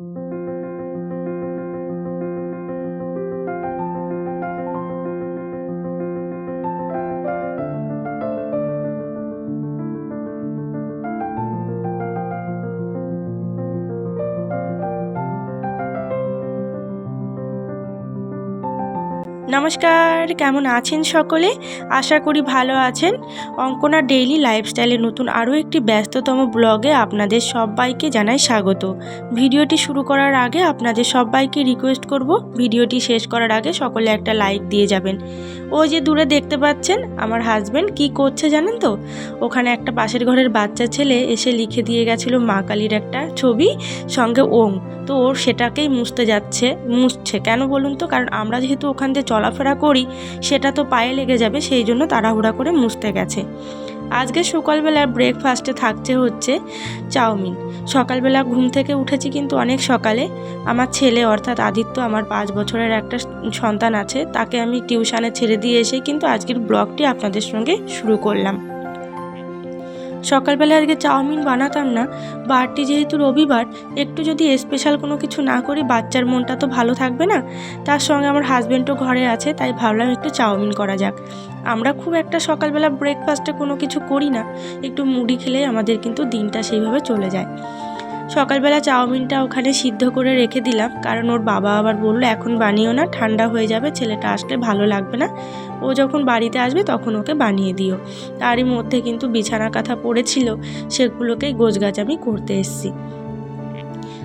thank you নমস্কার, কেমন আছেন সকলে? আশা করি ভালো আছেন। অঙ্কনা ডেইলি লাইফস্টাইলে নতুন আরও একটি ব্যস্ততম ব্লগে আপনাদের সবাইকে জানাই স্বাগত। ভিডিওটি শুরু করার আগে আপনাদের সবাইকে রিকোয়েস্ট করব, ভিডিওটি শেষ করার আগে সকলে একটা লাইক দিয়ে যাবেন। ওই যে দূরে দেখতে পাচ্ছেন আমার হাজব্যান্ড কি করছে জানেন তো? ওখানে একটা পাশের ঘরের বাচ্চা ছেলে এসে লিখে দিয়ে গেছিল মা কালীর একটা ছবি, সঙ্গে ওং তো ওর সেটাকেই মুছতে যাচ্ছে, মুছছে। কেন বলুন তো? কারণ আমরা যেহেতু ওখান দিয়ে চলাফেরা করি, সেটা তো পায়ে লেগে যাবে, সেই জন্য তাড়াহুড়া করে মুছতে গেছে। আজকে সকালবেলার ব্রেকফাস্টে থাকছে হচ্ছে চাউমিন। সকালবেলা ঘুম থেকে উঠেছি কিন্তু অনেক সকালে। আমার ছেলে অর্থাৎ আদিত্য আমার পাঁচ বছরের একটা সন্তান আছে, তাকে আমি টিউশানে ছেড়ে দিয়ে এসে কিন্তু আজকের ব্লগটি আপনাদের সঙ্গে শুরু করলাম। সকালবেলা আজকে চাউমিন বানাতাম না বারটি যেহেতু রবিবার, একটু যদি স্পেশাল কোনো কিছু না করি, বাচ্চার মনটা তো ভালো থাকবে না? তার সঙ্গে আমার হাজব্যান্ডও ঘরে আছে, তাই ভাবলাম একটু চাউমিন করা যাক। আমরা খুব একটা সকালবেলা ব্রেকফাস্টে কোনো কিছু করি না, একটু মুড়ি খেলেই আমাদের কিন্তু দিনটা সেইভাবে চলে যায়। সকালবেলা চাউমিনটা ওখানে সিদ্ধ করে রেখে দিলাম, কারণ ওর বাবা আবার বলল, এখন বানিও না, ঠান্ডা হয়ে যাবে, ছেলেটা আসলে ভালো লাগবে না। ও যখন বাড়িতে আসবে তখন ওকে বানিয়ে দিও। তারই মধ্যে কিন্তু বিছানা কাঁথা পড়েছিল সেগুলোকেই গোছগাছ আমি করতে এসেছি।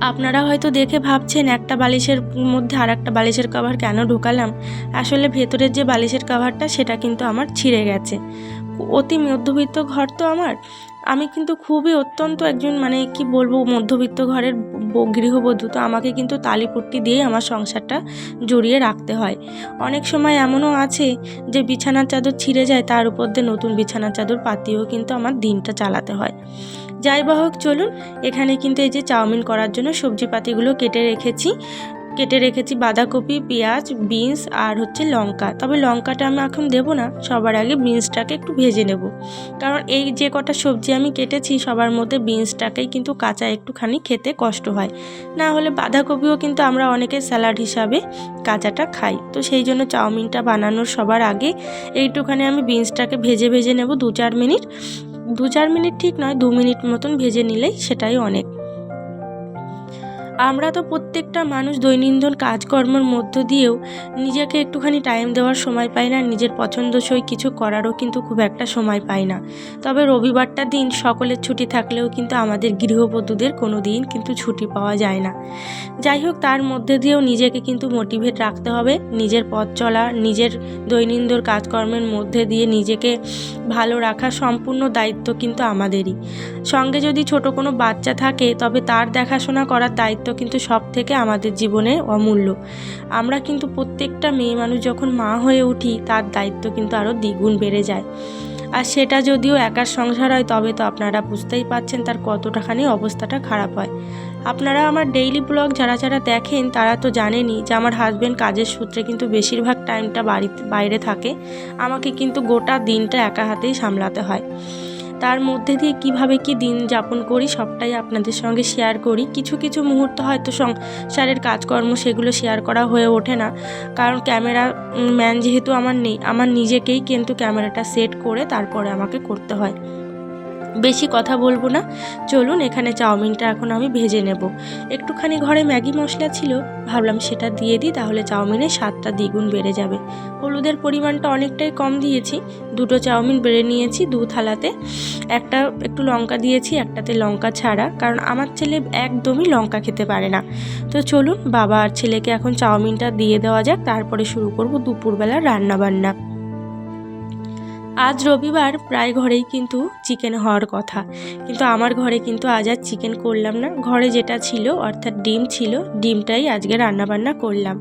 আপনারা হয়তো দেখে ভাবছেন, একটা বালিশের মধ্যে আর একটা বালিশের কভার কেন ঢোকালাম? আসলে ভেতরের যে বালিশের কভারটা, সেটা কিন্তু আমার ছিঁড়ে গেছে। অতি মধ্যবিত্ত ঘর তো আমার। আমি কিন্তু খুবই অত্যন্ত একজন মানে কি বলব, মধ্যবিত্ত ঘরের গৃহবধূ, তো আমাকে কিন্তু তালিপট্টি দিয়ে আমার সংসারটা জড়িয়ে রাখতে হয়। অনেক সময় এমনও আছে যে বিছানার চাদর ছিঁড়ে যায়, তার উপর দিয়ে নতুন বিছানার চাদর পাতিয়েও কিন্তু আমার দিনটা চালাতে হয়। যাই হোক, চলুন এখানে কিন্তু এই যে চাউমিন করার জন্য সবজিপাতিগুলো কেটে রেখেছি। কেটে রেখেছি বাঁধাকপি, পেঁয়াজ, বিনস আর হচ্ছে লঙ্কা। তবে লঙ্কাটা আমি এখন দেবো না, সবার আগে বিনসটাকে একটু ভেজে নেব। কারণ এই যে কটা সবজি আমি কেটেছি, সবার মধ্যে বিনসটাকেই কিন্তু কাঁচা একটুখানি খেতে কষ্ট হয়। না হলে বাঁধাকপিও কিন্তু আমরা অনেকে স্যালাড হিসাবে কাঁচাটা খাই। তো সেই জন্য চাউমিনটা বানানোর সবার আগে এইটুখানি আমি বিনসটাকে ভেজে ভেজে নেব দু চার মিনিট। দু চার মিনিট ঠিক নয়, দু মিনিট মতন ভেজে নিলেই সেটাই অনেক। আমরা তো প্রত্যেকটা মানুষ দৈনন্দিন কাজকর্মের মধ্য দিয়েও নিজেকে একটুখানি টাইম দেওয়ার সময় পাই না, নিজের পছন্দসই কিছু করারও কিন্তু খুব একটা সময় পাই না। তবে রবিবারটা দিন সকলের ছুটি থাকলেও কিন্তু আমাদের গৃহবধূদের কোনো দিন কিন্তু ছুটি পাওয়া যায় না। যাই হোক, তার মধ্যে দিয়েও নিজেকে কিন্তু মোটিভেট রাখতে হবে, নিজের পথ চলা, নিজের দৈনন্দিন কাজকর্মের মধ্যে দিয়ে নিজেকে ভালো রাখা সম্পূর্ণ দায়িত্ব কিন্তু আমাদেরই। সঙ্গে যদি ছোট কোনো বাচ্চা থাকে, তবে তার দেখাশোনা করার দায়িত্ব কিন্তু সব থেকে আমাদের জীবনে অমূল্য। আমরা কিন্তু প্রত্যেকটা মেয়ে মানুষ যখন মা হয়ে উঠি, তার দায়িত্ব কিন্তু আরও দ্বিগুণ বেড়ে যায়। আর সেটা যদিও একার সংসার হয়, তবে তো আপনারা বুঝতেই পাচ্ছেন তার কতটাখানি অবস্থাটা খারাপ হয়। আপনারা আমার ডেইলি ব্লগ যারা যারা দেখেন, তারা তো জানেনই যে আমার হাজব্যান্ড কাজের সূত্রে কিন্তু বেশিরভাগ টাইমটা বাড়িতে, বাইরে থাকে। আমাকে কিন্তু গোটা দিনটা একা হাতেই সামলাতে হয়। তার মধ্যে দিয়ে কীভাবে কি দিন যাপন করি সবটাই আপনাদের সঙ্গে শেয়ার করি। কিছু কিছু মুহূর্ত হয়তো সংসারের কাজকর্ম সেগুলো শেয়ার করা হয়ে ওঠে না। কারণ ক্যামেরা ম্যান যেহেতু আমার নেই, আমার নিজেকেই কিন্তু ক্যামেরাটা সেট করে তারপরে আমাকে করতে হয়। বেশি কথা বলব না। চলুন, এখানে চাউমিনটা এখন আমি ভেজে নেব। একটুখানি ঘরে ম্যাগি মশলা ছিল, ভাবলাম সেটা দিয়ে দিই, তাহলে চাউমিনের স্বাদটা দ্বিগুণ বেড়ে যাবে। হলুদের পরিমাণটা অনেকটাই কম দিয়েছি। দুটো চাউমিন বেড়ে নিয়েছি দু থালাতে। একটা একটু লঙ্কা দিয়েছি, একটাতে লঙ্কা ছাড়া, কারণ আমার ছেলে একদমই লঙ্কা খেতে পারে না। তো চলুন, বাবা আর ছেলেকে এখন চাউমিনটা দিয়ে দেওয়া যাক, তারপরে শুরু করব দুপুরবেলা রান্না বান্না আজ রবিবার প্রায় ঘরেই কিন্তু চিকেন হওয়ার কথা। কিন্তু আমার ঘরে কিন্তু আজ আর চিকেন করলাম না। ঘরে যেটা ছিল, অর্থাৎ ডিম ছিল, ডিমটাই আজকে রান্নাবান্না করলাম।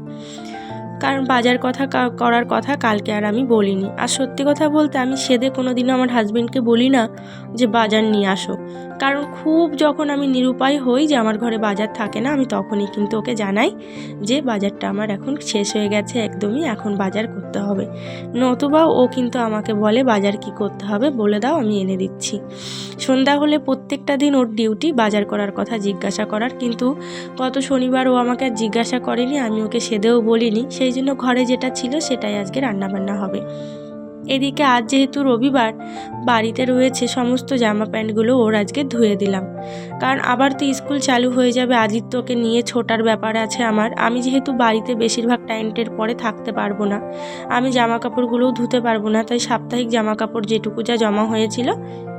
কারণ বাজার কথা করার কথা কালকে আর আমি বলিনি। আর সত্যি কথা বলতে আমি সেদে কোনো দিনও আমার হাজব্যান্ডকে বলি না যে বাজার নিয়ে আসো। কারণ খুব যখন আমি নিরুপায় হই যে আমার ঘরে বাজার থাকে না, আমি তখনই কিন্তু ওকে জানাই যে বাজারটা আমার এখন শেষ হয়ে গেছে, একদমই এখন বাজার করতে যেতে হবে। নতুবা ও কিন্তু আমাকে বলে, বাজার কি করতে হবে বলে দাও, আমি এনে দিচ্ছি। সন্ধ্যা হলে প্রত্যেকটা দিন ওর ডিউটি বাজার করার কথা জিজ্ঞাসা করার, কিন্তু গত শনিবার ও আমাকে জিজ্ঞাসা করেনি, আমি ওকে সেদেও বলিনি। সেই জন্য ঘরে যেটা ছিল সেটাই আজকে রান্নাবান্না হবে। এদিকে আজ যেহেতু রবিবার, বাড়িতে রয়েছে সমস্ত জামা প্যান্টগুলো ওর আজকে ধুয়ে দিলাম। কারণ আবার তো স্কুল চালু হয়ে যাবে, আদিত্যকে নিয়ে ছোটার ব্যাপার আছে আমার। আমি যেহেতু বাড়িতে বেশিরভাগ টাইমটের পরে থাকতে পারব না। আমি জামা কাপড়গুলোও ধুতে পারব না, তাই সাপ্তাহিক জামা কাপড় যেটুকু যা জমা হয়েছিল,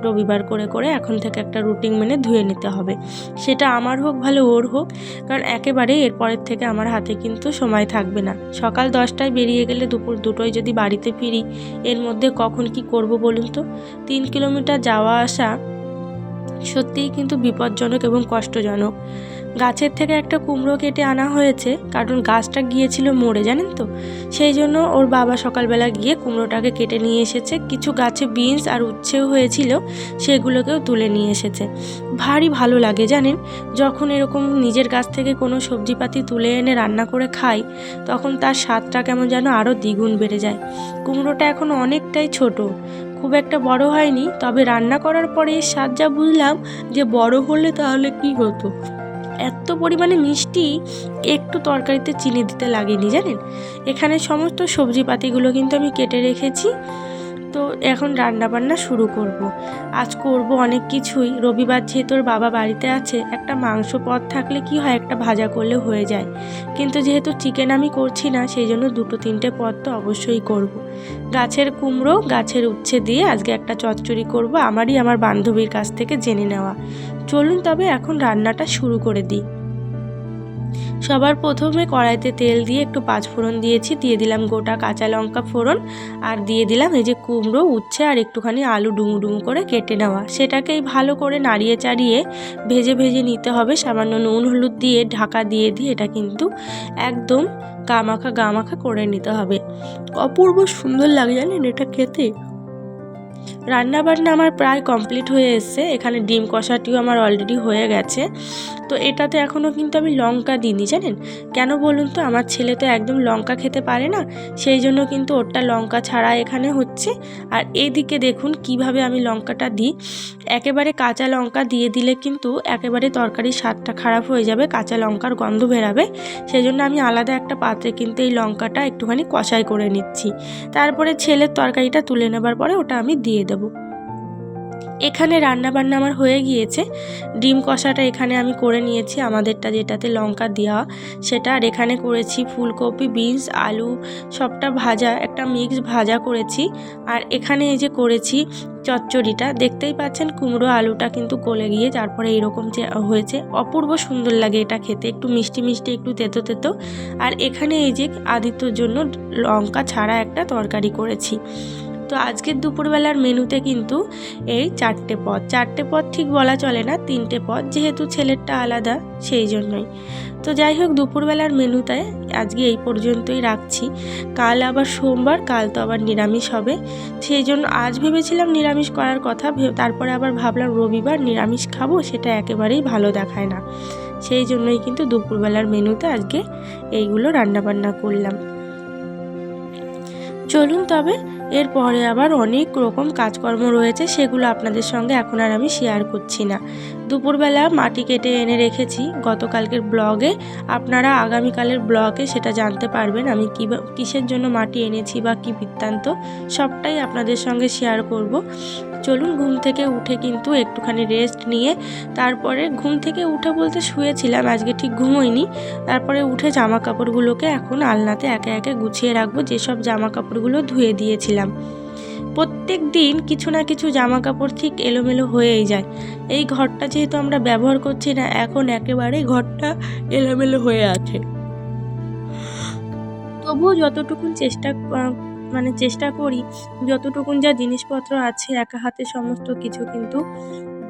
রবিবার করে করে এখন থেকে একটা রুটিন মেনে ধুয়ে নিতে হবে। সেটা আমার হোক ভালো ওর হোক, কারণ একেবারে এরপরের থেকে আমার হাতে কিন্তু সময় থাকবে না। সকাল দশটায় বেরিয়ে গেলে দুপুর দুটোয় যদি বাড়িতে ফিরি, এর মধ্যে কখন কি করব বলুন তো? তিন কিলোমিটার যাওয়া আসা সত্যিই কিন্তু বিপজ্জনক এবং কষ্টজনক। গাছের থেকে একটা কুমড়ো কেটে আনা হয়েছে, কারণ গাছটা গিয়েছিল মরে, জানেন তো? সেই জন্য ওর বাবা সকালবেলা গিয়ে কুমড়োটাকে কেটে নিয়ে এসেছে। কিছু গাছে বিনস আর উচ্ছেও হয়েছিল, সেগুলোকেও তুলে নিয়ে এসেছে। ভারী ভালো লাগে, জানেন? যখন এরকম নিজের গাছ থেকে কোনো সবজিপাতি তুলে এনে রান্না করে খাই, তখন তার স্বাদটা কেমন যেন আরও দ্বিগুণ বেড়ে যায়। কুমড়োটা এখন অনেকটাই ছোট। খুব একটা বড় হয়নি, তবে রান্না করার পরে স্বাদ যা বুঝলাম যে বড় হলে তাহলে কি হতো? এত পরিমাণে মিষ্টি, একটু তরকারিতে চিনি দিতে লাগেনি, জানেন? এখানে সমস্ত সবজিপাতিগুলো কিন্তু আমি কেটে রেখেছি। তো এখন রান্না বান্না শুরু করব। আজ করব অনেক কিছুই। রবিবার যেহেতু বাবা বাড়িতে আছে, একটা মাংস পদ থাকলে কি হয়, একটা ভাজা করলে হয়ে যায়। কিন্তু যেহেতু চিকেন আমি করছি না, সেই জন্য দুটো তিনটে পদ তো অবশ্যই করব। গাছের কুমড়ো, গাছের উচ্ছে দিয়ে আজকে একটা চচ্চড়ি করব। আমারই আমার বান্ধবীর কাছ থেকে জেনে নেওয়া। চলুন তবে এখন রান্নাটা শুরু করে দিই। সবার প্রথমে কড়াইতে তেল দিয়ে একটু পাঁচ ফোড়ন দিয়েছি, দিয়ে দিলাম গোটা কাঁচা লঙ্কা ফোড়ন আর দিয়ে দিলাম এই যে কুমড়ো, উচ্ছে আর একটুখানি আলু ডুমু ডুমু করে কেটে নেওয়া। সেটাকেই ভালো করে নাড়িয়ে চাড়িয়ে ভেজে ভেজে নিতে হবে। সামান্য নুন, হলুদ দিয়ে ঢাকা দিয়ে দিয়ে এটা কিন্তু একদম গামাখা গামাখা করে নিতে হবে। অপূর্ব সুন্দর লাগে জানেন এটা খেতে। রান্না বান্না আমার প্রায় কমপ্লিট হয়ে এসছে। এখানে ডিম কষাটিও আমার অলরেডি হয়ে গেছে। তো এটাতে এখনও কিন্তু আমি লঙ্কা দিইনি, জানেন? কেন বলুন তো, আমার ছেলে তো একদম লঙ্কা খেতে পারে না, সেই জন্য কিন্তু ওরটা লঙ্কা ছাড়া এখানে হচ্ছে। আর এদিকে দেখুন কীভাবে আমি লঙ্কাটা দিই। একেবারে কাঁচা লঙ্কা দিয়ে দিলে কিন্তু একেবারে তরকারির স্বাদটা খারাপ হয়ে যাবে, কাঁচা লঙ্কার গন্ধ বেরাবে। সেই জন্য আমি আলাদা একটা পাত্রে কিন্তু এই লঙ্কাটা একটুখানি কষাই করে নিচ্ছি। তারপরে ছেলের তরকারিটা তুলে নেবার পরে ওটা আমি দিয়ে দেবো। এখানে রান্না বান্না আমার হয়ে গিয়েছে। ডিম কষাটা এখানে আমি করে নিয়েছি। আমাদেরটা যেটাতে লঙ্কা দেওয়া, সেটা আর এখানে করেছি ফুলকপি, বিনস, আলু, সবটা ভাজা, একটা মিক্স ভাজা করেছি। আর এখানে এই যে করেছি চচ্চড়িটা, দেখতেই পাচ্ছেন কুমড়ো আলুটা কিন্তু গলে গিয়ে তারপরে এইরকম যে হয়েছে। অপূর্ব সুন্দর লাগে এটা খেতে, একটু মিষ্টি মিষ্টি, একটু তেতো তেতো। আর এখানে এই যে আদিত্যর জন্য লঙ্কা ছাড়া একটা তরকারি করেছি। তো আজকের দুপুরবেলার মেনুতে কিন্তু এই চারটে পদ। চারটে পদ ঠিক বলা চলে না, তিনটে পদ, যেহেতু ছেলেরটা আলাদা, সেই জন্যই। তো যাই হোক, দুপুরবেলার মেনুতে আজকে এই পর্যন্তই রাখছি। কাল আবার সোমবার, কাল তো আবার নিরামিষ হবে। সেই জন্য আজ ভেবেছিলাম নিরামিষ করার কথা তারপরে আবার ভাবলাম রবিবার নিরামিষ খাব, সেটা একেবারেই ভালো দেখায় না। সেই জন্যই কিন্তু দুপুরবেলার মেনুতে আজকে এইগুলো রান্নাবান্না করলাম। চলুন তবে, এরপরে আবার অনেক রকম কাজকর্ম রয়েছে, সেগুলো আপনাদের সঙ্গে এখন আর আমি শেয়ার করছি না। দুপুরবেলা মাটি কেটে এনে রেখেছি। গতকালকের ব্লগে আপনারা আগামীকালের ব্লগে সেটা জানতে পারবেন, আমি কী কিসের জন্য মাটি এনেছি বা কী বৃত্তান্ত, সবটাই আপনাদের সঙ্গে শেয়ার করব। চলুন ঘুম থেকে উঠে কিন্তু একটুখানি রেস্ট নিয়ে তারপরে ঘুম থেকে উঠে বলতে শুয়েছিলাম, আজকে ঠিক ঘুমোইনি। তারপরে উঠে জামা কাপড়গুলোকে এখন আলনাতে একে একে গুছিয়ে রাখব, যেসব জামা কাপড়গুলো ধুয়ে দিয়েছিলাম। প্রত্যেক দিন কিছু না কিছু জামা কাপড় ঠিক এলোমেলো হয়েই যায়। এই ঘরটা যেহেতু আমরা ব্যবহার করছি না, এখন একেবারেই ঘরটা এলোমেলো হয়ে আছে। তবুও যতটুকুন চেষ্টা মানে চেষ্টা করি যতটুকুন যা জিনিসপত্র আছে একা হাতে সমস্ত কিছু কিন্তু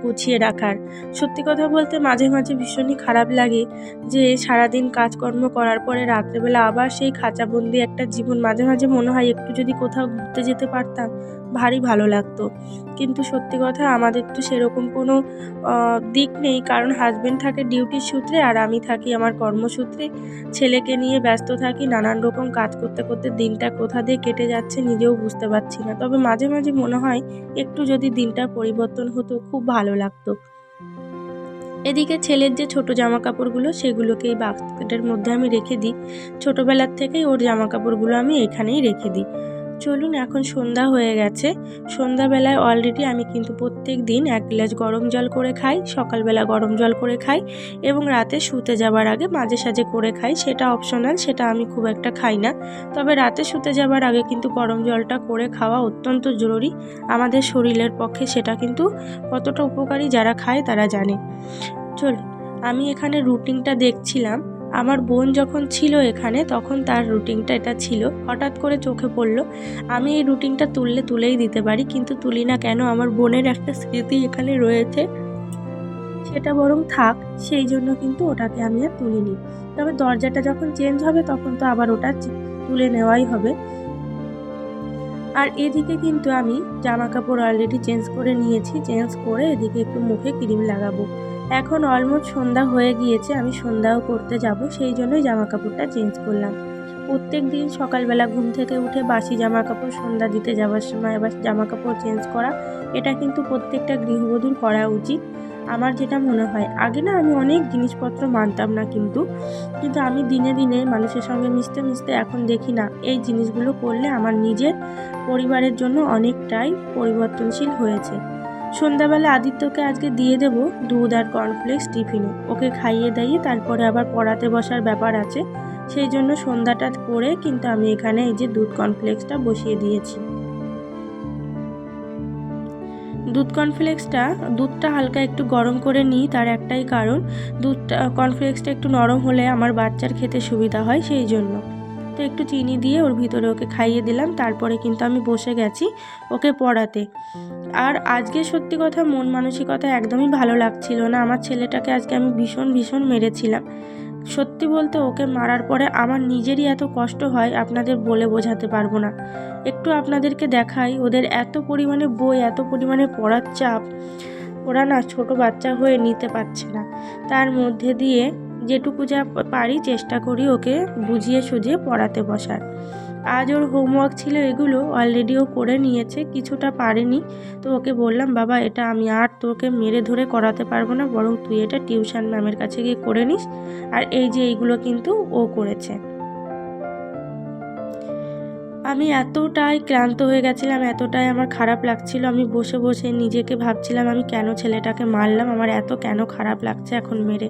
গুছিয়ে রাখার। সত্যি কথা বলতে মাঝে মাঝে ভীষণই খারাপ লাগে যে সারাদিন কাজকর্ম করার পরে রাত্রেবেলা আবার সেই খাঁচাবন্দি একটা জীবন। মাঝে মাঝে মনে হয় একটু যদি কোথাও ঘুরতে যেতে পারতাম ভারী ভালো লাগতো। কিন্তু সত্যি কথা আমাদের তো সেরকম কোনো দিক নেই। কারণ হাজব্যান্ড থাকে ডিউটির সূত্রে আর আমি থাকি আমার কর্মসূত্রে। ছেলেকে নিয়ে ব্যস্ত থাকি, নানান রকম কাজ করতে করতে দিনটা কোথা দিয়ে কেটে যাচ্ছে নিজেও বুঝতে পারছি না। তবে মাঝে মাঝে মনে হয় একটু যদি দিনটা পরিবর্তন হতো খুব ভালো লাগতো। এদিকে ছেলের যে ছোট জামা কাপড়গুলো সেগুলোকে এই বাস্কেটের মধ্যে আমি রেখে দিই। ছোটোবেলার থেকেই ওর জামা কাপড়গুলো আমি এখানেই রেখে দিই। চলুন, এখন সন্ধ্যা হয়ে গেছে। সন্ধ্যাবেলায় অলরেডি আমি কিন্তু প্রত্যেক দিন এক গ্লাস গরম জল করে খাই, সকালবেলা গরম জল করে খাই এবং রাতে শুতে যাবার আগে মাঝে সাঝে করে খাই। সেটা অপশনাল সেটা আমি খুব একটা খাই না। তবে রাতে শুতে যাবার আগে কিন্তু গরম জলটা করে খাওয়া অত্যন্ত জরুরি। আমাদের শরীরের পক্ষে সেটা কিন্তু কতটা উপকারী যারা খায় তারা জানে। চলুন, আমি এখানে রুটিনটা দেখছিলাম। আমার বোন যখন ছিল এখানে, তখন তার রুটিনটা এটা ছিল। হঠাৎ করে চোখে পড়ল, আমি এই রুটিনটা তুললে তুলেই দিতে পারি, কিন্তু তুলি না কেন? আমার বোনের একটা স্মৃতি এখানে রয়েছে। সেটা বরং থাক, সেই জন্য কিন্তু ওটাকে আমি আর তুলিনি। তবে দরজাটা যখন চেঞ্জ হবে, তখন তো আবার ওটা তুলে নেওয়াই হবে। আর এদিকে কিন্তু আমি জামা কাপড় অলরেডি চেঞ্জ করে নিয়েছি চেঞ্জ করে এদিকে একটু মুখে ক্রিম লাগাবো। এখন অলমোস্ট সন্ধ্যা হয়ে গিয়েছে, আমি সন্ধ্যাও করতে যাব, সেই জন্যই জামা কাপড়টা চেঞ্জ করলাম। প্রত্যেক দিন সকালবেলা ঘুম থেকে উঠে বাসি জামা কাপড় সন্ধ্যা দিতে যাওয়ার সময় আবার জামা কাপড় চেঞ্জ করা, এটা কিন্তু প্রত্যেকটা গৃহবধূর করা উচিত। আমার যেটা মনে হয়, আগে না আমি অনেক জিনিসপত্র মানতাম না কিন্তু কিন্তু আমি দিনে দিনে মানুষের সঙ্গে মিশতে মিশতে এখন দেখি না, এই জিনিসগুলো করলে আমার নিজের পরিবারের জন্য অনেকটাই পরিবর্তনশীল হয়েছে। সন্ধ্যাবেলা আদিত্যকে আজকে দিয়ে দেব দুধ আর কর্নফ্লেক্স টিফিনে ওকে খাইয়ে দাইয়ে তারপরে আবার পড়াতে বসার ব্যাপার আছে। সেই জন্য সন্ধ্যাটা করে কিন্তু আমি এখানে এই যে দুধ কর্নফ্লেক্সটা বসিয়ে দিয়েছি। দুধ কর্নফ্লেক্সটা দুধটা হালকা একটু গরম করে নিই, তার একটাই কারণ, দুধটা কর্নফ্লেক্সটা একটু নরম হলে আমার বাচ্চার খেতে সুবিধা হয় সেই জন্য। তো একটু চিনি দিয়ে ওর ভিতরে ওকে খাইয়ে দিলাম, তারপরে কিন্তু আমি বসে গেছি ওকে পড়াতে। আর আজকে সত্যি কথা মন মানসিকতা একদমই ভালো লাগছিল না। আমার ছেলেটাকে আজকে আমি ভীষণ ভীষণ মেরেছিলাম। সত্যি বলতে ওকে মারার পরে আমার নিজেরই এত কষ্ট হয়, আপনাদের বলে বোঝাতে পারব না। একটু আপনাদেরকে দেখাই, ওদের এত পরিমাণে বই, এত পরিমাণে পড়ার চাপ, ওরা না ছোট বাচ্চা হয়ে নিতে পারছে না। তার মধ্যে দিয়ে যেটুকু যা পারি চেষ্টা করি ওকে বুঝিয়ে সুঝিয়ে পড়াতে বসার। আজ ওর হোমওয়ার্ক ছিল এগুলো অলরেডি ও করে নিয়েছে, কিছুটা পারেনি। তো ওকে বললাম, বাবা, এটা আমি আর তোকে মেরে ধরে করাতে পারব না, বরং তুই এটা টিউশন ম্যামের কাছে গিয়ে করে নিস। আর এই যে এইগুলো কিন্তু ও করেছে। আমি এতটাই ক্লান্ত হয়ে গেছিলাম, এতটাই আমার খারাপ লাগছিল। আমি বসে বসে নিজেকে ভাবছিলাম, আমি কেন ছেলেটাকে মারলাম? আমার এত কেন খারাপ লাগছে এখন মেরে?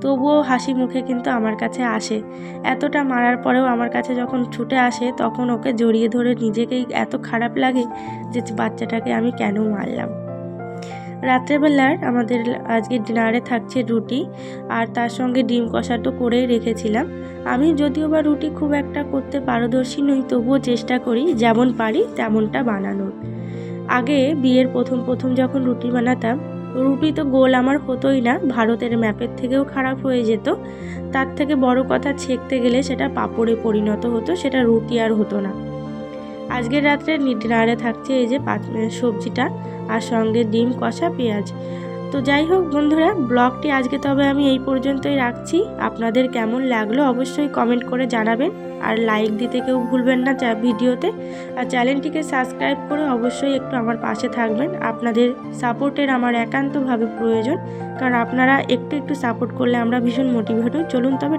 তবুও হাসি মুখে কিন্তু আমার কাছে আসে। এতটা মারার পরেও আমার কাছে যখন ছুটে আসে, তখন ওকে জড়িয়ে ধরে নিজেকেই এত খারাপ লাগে যে বাচ্চাটাকে আমি কেন মারলাম? রাত্রেবেলার আমাদের আজকে ডিনারে থাকছে রুটি, আর তার সঙ্গে ডিম কষা তো করেই রেখেছিলাম। আমি যদিও বা রুটি খুব একটা করতে পারদর্শী নই, তবুও চেষ্টা করি যেমন পারি তেমনটা বানানোর। আগে বিয়ের প্রথম প্রথম যখন রুটি বানাতাম, রুটি তো গোল আমার হতোই না, ভারতের ম্যাপের থেকেও খারাপ হয়ে যেত। তার থেকে বড় কথা ছেঁকতে গেলে সেটা পাপড়ে পরিণত হতো, সেটা রুটি আর হতো না। আজকের রাত্রে ডিনারে থাকছে এই যে সবজিটা আর সঙ্গে ডিম, কষা, পেঁয়াজ। তো যাই হোক বন্ধুরা, ব্লগটি আজকে তবে আমি এই পর্যন্তই রাখছি। আপনাদের কেমন লাগল অবশ্যই কমেন্ট করে জানাবেন। আর লাইক দিতে কেউ ভুলবেন না ভিডিওতে। আর চ্যানেলটিকে সাবস্ক্রাইব করে অবশ্যই একটু আমার পাশে থাকবেন। আপনাদের সাপোর্টের আমার একান্তভাবে প্রয়োজন। কারণ আপনারা একটু একটু সাপোর্ট করলে আমরা ভীষণ মোটিভেট হই। চলুন তবে